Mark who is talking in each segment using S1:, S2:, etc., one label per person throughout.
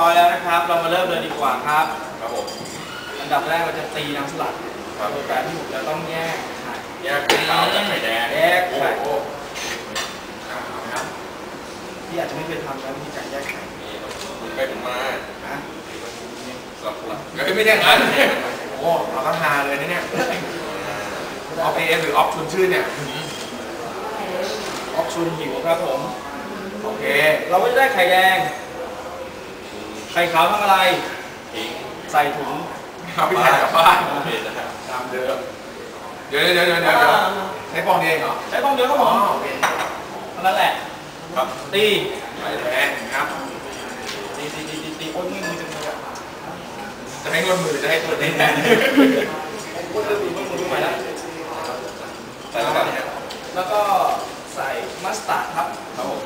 S1: ร้อยแล้วนะครับ เรามาเริ่มเลยดีกว่าครับ
S2: ครับผม
S1: อันดับแรกเราจะตีน้ำสลัด
S2: ครับ
S1: โดยการที่ผมจะต้องแยกไข่
S2: แยกไข่ขาวจากไข่แดง
S1: แยกไข่
S2: โอ้โหอ่าเอาครับ
S1: ที่อาจจะไม่เคยทำนะวิธีการแยกไข่
S2: นี่ต้องหมุนไปหมุนมา
S1: นะ
S2: สลับสลับเฮ้ยไม่ใช่งั้นโอ้โหเราก็ฮาเลยนะเนี่ยออฟเอหรือออฟชุนชื่นเนี่ย
S1: ออกชุนหิวครับผม
S2: โอเค
S1: เราก็จะได้ไข่แดง ไข่ขาวทำอะไร
S2: ทิ้ง
S1: ใส่ถุง
S2: เอาพี่แทนกลับบ้านโอเคนะครับตามเดิมเดี๋ยวเดี๋ยวเดี๋ยวเดี๋ยวเดี๋ยวใช้ฟองเดียวเองเหรอ
S1: ใช้ต้องเดียวครับผ
S2: อ๋อ
S1: ม
S2: โอเค
S1: เท่านั้นแหละ
S2: ครับ
S1: ตี
S2: ไข่แดงครับ
S1: ตีตีตีตีตีโอ้ยมือมือจังเลยอะ
S2: จะให้นวดมือจะให้ตัวนี้แทน
S1: โอ้ยเริ่มมือมือมือใหม่แล้ว
S2: ใส่แล้วกันเนี่ย
S1: แล้วก็ใส่มัสตาร์ดครับ
S2: ครับผม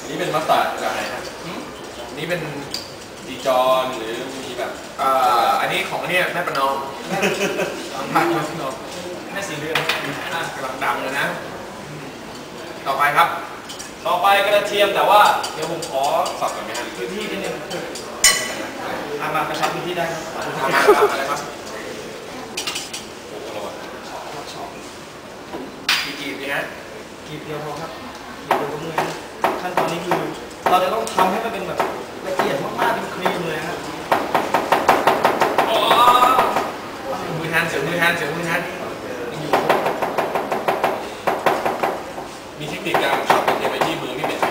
S2: อันนี้ เป็นมัสตาร์ดจากไหนครับ
S1: หืม
S2: อันนี้เป็นดีจอนหรือมีแบบอ่าอันนี้ของเนี่ยแม่ประนอมผักแม่ประนอม
S1: แม่สีเรือนอะ
S2: กำลังดังเลยนะ ต่อไปครับ
S1: ต่อไปกระเทียมแต่ว่าเดี๋ยวผมขอ
S2: สับกันไหมฮะ
S1: พื้นที่นิดนึงอะมากระชับพื้นที่ได้ครับ
S2: ทำมาครับอะไรครับโอ้โหระวัง
S1: ช็อป
S2: กี่กีบดีฮะ
S1: กีบเดียวพอครับกีบเดียวก็มือนะขั้นตอนนี้คือ เราจะต้องทำให้มันเป็นแบบละเอียดมากๆเป็นครีมเลยนะฮะ
S2: โอ้มือแทนเสียงมือแทนเสียงมือแทนอยู่มีเทคนิคการสับกระเทียมไปที่มือพี่เป็นไหม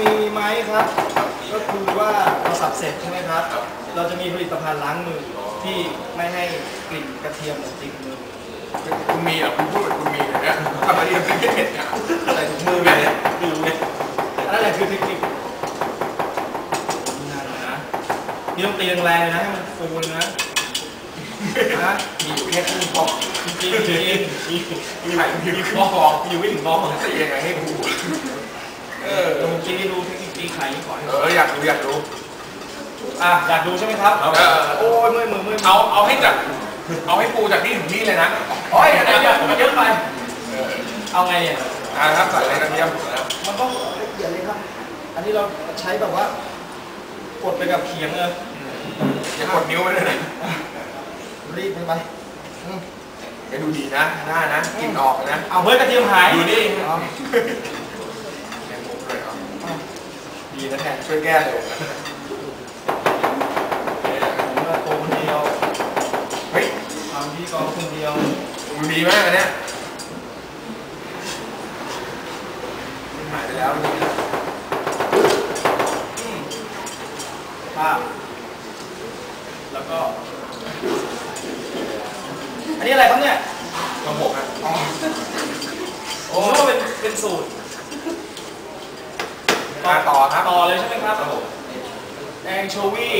S1: มีไหมครับ
S2: ครับมี
S1: ก็คือว่าเราสับเสร็จใช่ไหมครับ
S2: ครับ
S1: เราจะมีผลิตภัณฑ์ล้างมืออ
S2: อ
S1: ที่ไม่ให้กลิ่นกระเทียมติดมือ
S2: คุณมีเหรอคุณพูดเหมือนคุณมีเลยเนี่ยทำอะไรยังไม่เห็นเนี่ยใส่ถุงมือไปเนี่ยดูเนี่ย
S1: อันนั่นแหละคือเทคนิคนั่นนะนี่ ต้องตีแรงๆเลยนะให้มันฟูเลยนะนะ
S2: มีอยู่แค่ครึ่งฟอง
S1: จริงๆจริง
S2: มีมีไข่มีครึ่งฟอง
S1: ๆอยู่ไม่ถึงฟอง
S2: จะยังไงให้กูเออ
S1: เดี๋ยวผมกินให้ดูเทคนิคตีไข่นี้ก่อน
S2: เอออยากดูอยากดู
S1: อะอยากดูใช่ไหมครับ
S2: เออ
S1: โอ้ยเมื่อยมือเมื่อยมื
S2: เอาเอาให้จากเอาให้ปูจากนี่ถึงนี่เลยนะ
S1: โอ้ยอันนี้เยอะไป
S2: เออ
S1: เอาไงเนี่ย
S2: อ่าครับใส่อะไรกระเทียมนะครับ
S1: มันต้องละเอียดเลยครับ อันนี้เราใช้แบบว่ากดไปกับเขียงเลย
S2: อย่ากดนิ้วไปเลยนะ
S1: รีบไปไปอืม
S2: ไปดูดีนะหน้านะกลินออกนะ
S1: เอาเฮ้ยกระเทียมหาย
S2: ดูนี่
S1: เอา
S2: แกงมุกเลยเหรอ
S1: เอา
S2: ดีนะแทนช่วยแก้เลยนะ
S1: ผมว่าตัวคนเดียว
S2: เฮ้ย
S1: ทำที่กองคนเดียว
S2: ดูดีมากอันเนี้ยหายไปแล้วนี่
S1: อืมภาพ แล้วก็ อันนี้อะไรครับเนี่ย
S2: กระหกอะ
S1: อ๋อโอ้เป็นเป็นสูตร
S2: มาต่อครับ
S1: ต่อเลยใช่ไหมครับ
S2: ครับผม
S1: แองโชวี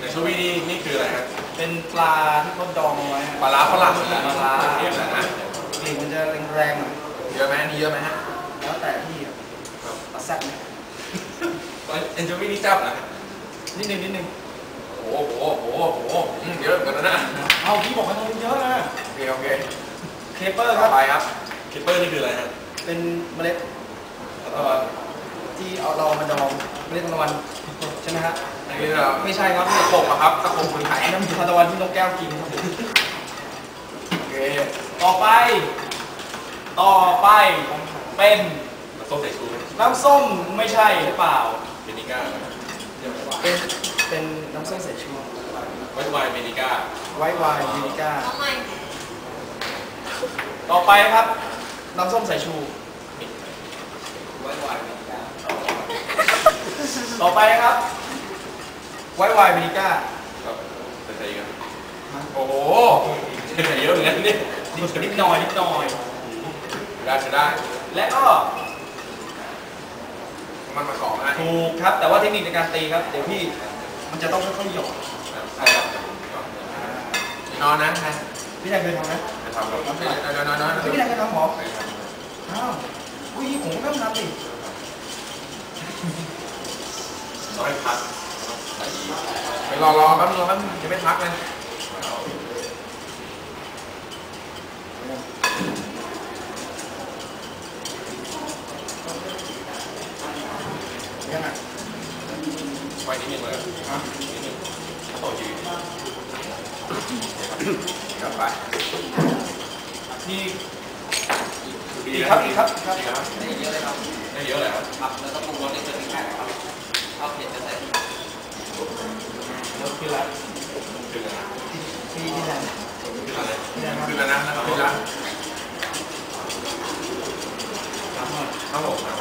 S2: ในชูวี่นี่นี่คืออะไรครับ
S1: เป็นปลาที่เขาดองเอาไว้ฮะ
S2: ปลาร้าฝรั่ง
S1: ปลาร้า
S2: เทียมนะฮะ
S1: กลิ่นมันจะแรงๆหน่อย
S2: เยอะไหมอันนี่เยอะไหมฮะ
S1: แล้วแต่ที่อะปลาแซ่บเนี่ย
S2: เอ็นจูวี่นี่จับนะ
S1: นิดนึงนิดนึง
S2: โอ้โหโอ้โหโอ้โหอืมเยอะเหมือนกันนะ
S1: เอาพี่บอกให้ทำเยอะนะ
S2: โอเค โอเค
S1: เคเปอร์ค
S2: ต่
S1: รั
S2: อบ ไปครับคิปเปอร์นี่คืออะไรฮะ
S1: เป็นเมล็ดเอ่อที่เอาเรามาดองเมล็ดทานตะวันใช่ไหมฮะ
S2: อันนี้เรา
S1: ไม่ใช่ครับ
S2: ตะขบอะครับตะขบคนไทย
S1: น้ำทานตะวันที่นกแก้วกินครับผม
S2: โอเค
S1: ต่อไป ต่อไปเป็น
S2: มาส้มใส่ชู
S1: น้ำส้มไม่ใช่หรือเปล่า
S2: เมนิก้า
S1: เป็นเป็น น้ำส้มสายชู
S2: ไวท์ไวน์เมนิก้า
S1: ไวท์ไวน์วินิก้า
S3: เอาใหม่
S1: ต่อไปครับน้ำส้มสายชู
S2: ไวท์ไวน์เมนิก้า
S1: ต่อไปนะครับ ไวท์ไวน์วินิก้า
S2: ครับใส่ใส่กันโอ้โหใส่เยอะเหมือนกันเนี่ย
S1: นิดหน่อยนิดหน่อย
S2: ได้ใช้ได้
S1: และก็
S2: มันมาสองนะ
S1: ถูกครับ แต่ว่าเทคนิคในการตีครับ เดี๋ยวพี่ มันจะต้องค่อยๆหยอด
S2: ใช่ครับนอนนะฮะ
S1: พี่แดงเคยทำไหม
S2: จะทำแบบนอนนอนนอน
S1: เฮ้ยพี่แดงเคยทำหรออ้าวอุ้ยผมก็ไม่ทำดิ
S2: ต้องให้พักไปรอรอแป๊บนึงรอแป๊บนึงยังไม่พักเลย นิดนึงเลยครับนิดนึงโต๊ะยืนกลับไป
S1: นี่
S2: ดีครับ
S1: อีครับครับ
S2: ดีครับ
S3: ได้เยอะเลยครับ
S2: ได้เยอะเลยครับ
S3: ครับแล้วก็ปรุงรสในเกลือพริกไทยครับเอาเผ็ดจะใส่
S1: แล้วคือร้าน
S2: ขึ้นแล้วนะ
S1: ที่ที่ไหน
S2: ขึ้นแล้วนะขึ้นแล้วนะขึ้นแล้ว
S1: ครับหน่อย
S2: ครับผมครับ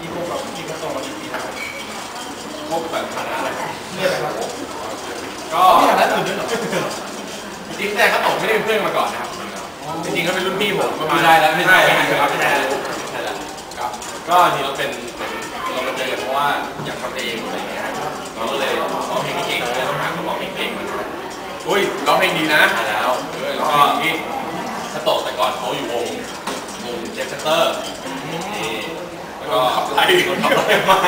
S1: อีโคกับอีโคต่อมาอีกปีนะครับ
S2: พวกแบบฐานะอะไร
S1: เนี่ยแหละครับ
S2: ก็
S1: มีฐานะอื่นด้วยเหรอ
S2: จริงๆแต่เขาตกไม่ได้เป็นเพื่อนมาก่อนนะครับจริงๆเขาเป็นรุ่นพี่ผมประมาณ
S4: ไม่ได้แล้วไม่ได้
S2: ครับไม่ได้แล้วไม่ได้แล้วครับก็ทีเราเป็นเหมือนเรามาเจอกันเพราะว่าอยากทำเพลงอะไรอย่างเงี้ยครับเราก็เลยร้องเพลงเก่งเลยต้องหาคนร้องเพลงเก่งมาอุ้ยร้องเพลงดีนะมาแล้วเออแล้วก็นี่สโตะแต่ก่อนเขาอยู่วงวงเจฟเตอร์นี่แล้วก็ขับไล่คนขับไล่มา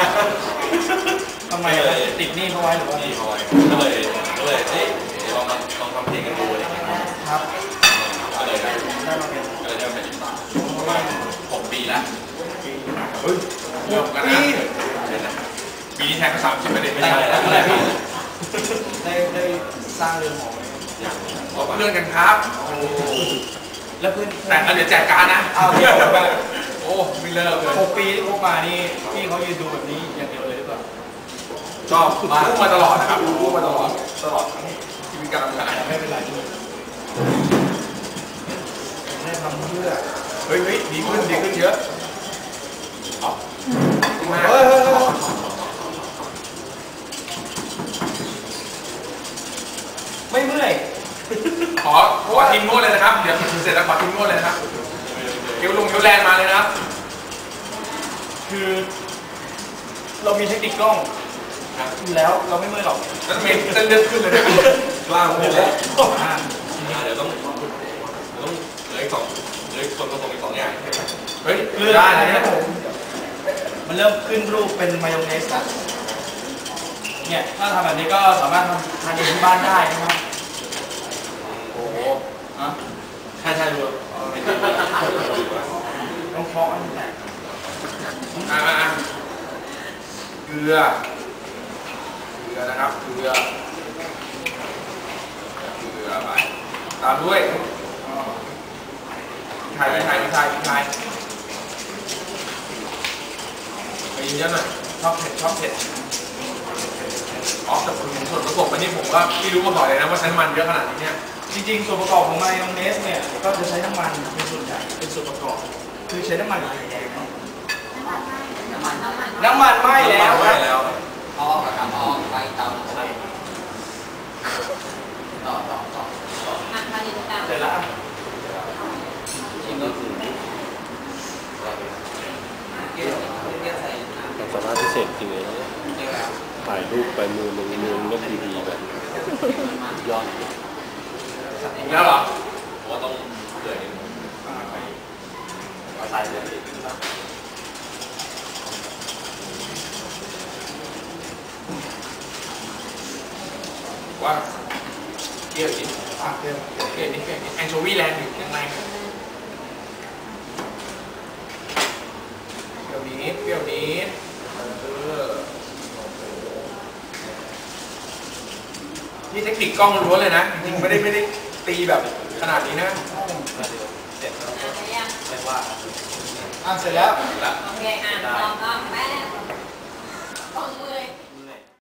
S1: ทำ ไมอะติดหนี้เขาไว้หรือว่า
S2: นี่พอยก็เลยก็เลยเอ๊ะเดี๋ยวลองมาลองทำเพลงกันดูอะไรอย่างเงี้ย
S1: ครับ
S2: ก็เลยได้
S1: ได้มาเป็น
S2: ก็เลยได้มาเป็นประมาณหกปีแล้วเฮ้ยเยอะกันนะปีนี้แทนก็สามสิบไม่ได้ไม่ใช่แล้ว
S1: อะไรพี่ได้ได้สร้างเรือนหอไหม
S2: เอาเรื่องกันครับ
S1: แล้วเพื่อน
S2: แต่ก็เดี๋ยวแจกการนะเอา
S1: วพี่บอกว่า
S2: โอ้ไม่เลิกเลย
S1: หกปีที่คบมานี่พี่เขายืนดูแบบนี้อย่างเดียวเลยหรือเปล่า
S2: ชอบมากรู้มาตลอดนะครับรู้มาตลอดตลอดทั้งชีวิตการทำงาน
S1: แต่ไม่เป็นไรนี่ได้ทำเพื่อ
S2: เฮ้ยเฮ้ยดีขึ้นดีขึ้นเยอะอ๋อมาก
S1: เฮ้ยเฮ้ยเฮ้ยไม่เมื่อย
S2: ขอขอทีมนวดเลยนะครับ เดี๋ยวเสร็จแล้วขอทีมนวดเลยนะครับเกลลงเกลแลนด์มาเลยนะครับ
S1: คือเรามีเทคนิคกล้อง อยู่แล้วเราไม่เมื่อยหรอก
S2: แล้วทำไมเส้นเลือดขึ้นเลยเนี่ยกล้ามขึ้นเลย
S1: อ่า
S2: เดี๋ยวต้องเดี๋ยวต้องเหลืออีกสองเหลืออีกส่วนผสมอีกสองอย่างเฮ้ย
S1: เลือด
S2: ได้
S1: อะไร
S2: นะ
S1: นะ
S2: เนี่ย
S1: ผมมันเริ่มขึ้นรูปเป็นมายองเนสแล้วเนี่ยถ้าทำแบบนี้ก็สามารถทำทานเองที่บ้านได้นะครับ
S2: โอ้โห
S1: อะ
S2: ใช่ใช่ดูไม่ดี
S1: ต้องเคาะอันนี้แตก
S2: อ่าอ่าเกลือเก ลือนะครับเกลือเกลือไปตามด้วยพริกไทยพริกไทยพริกไทยพริกไทยไปเยอะหน่อยชอบเผ็ดชอบเผ็ดอ๋อแต่คุณส่วนผสมอันนี้ผมก็ไม่รู้มาก่อนเลยนะว่าใช้น้ำมันเยอะขนาดนี้เนี่ย
S1: จริงๆส่วนประกอบของมายองเนสเนี่ยก็จะใช้น้ำมันเป็นส่วนใหญ่เป็นส่วนประกอบ คือใช้น้ำมันอะไรแดงเนาะ
S3: น้ำมันน้ำมัน
S1: น้ำมันไหม้แล้วค
S2: ไม่
S1: รับ
S3: เอาออกครับออกไปเตาต่อต่อต่อ
S5: อะมาดิตาม
S1: เสร็จแล้ว
S3: ชิมก็คือเกลือเกลือใส่น้ำ
S4: ความสามารถพิเศษจริงเลยถ่ายรูปไปมือหนึ่งมือนึกดีๆแบบยอด
S2: แล้วเหรอผมว่าต้องเกลือนิดไปใส่เลย ว่าเกลือนิด
S1: อะเดี๋ยว
S2: เกลือนิดเกลือนิดแอนโชวีแลนด์อยู่ยังไงเปรี้ยวนิดเปรี้ยวนิดเออนี่เทคนิคกล้องล้วนเลยนะจริงๆไม่ได้ไม่ได้ตีแบบขนาดนี้นะ
S1: เสร็จแล้ว
S5: อะไปยัง
S1: เรียกว่าอะเสร็จแล้ว
S2: แล้ว
S5: โอเคอะลองก็ไป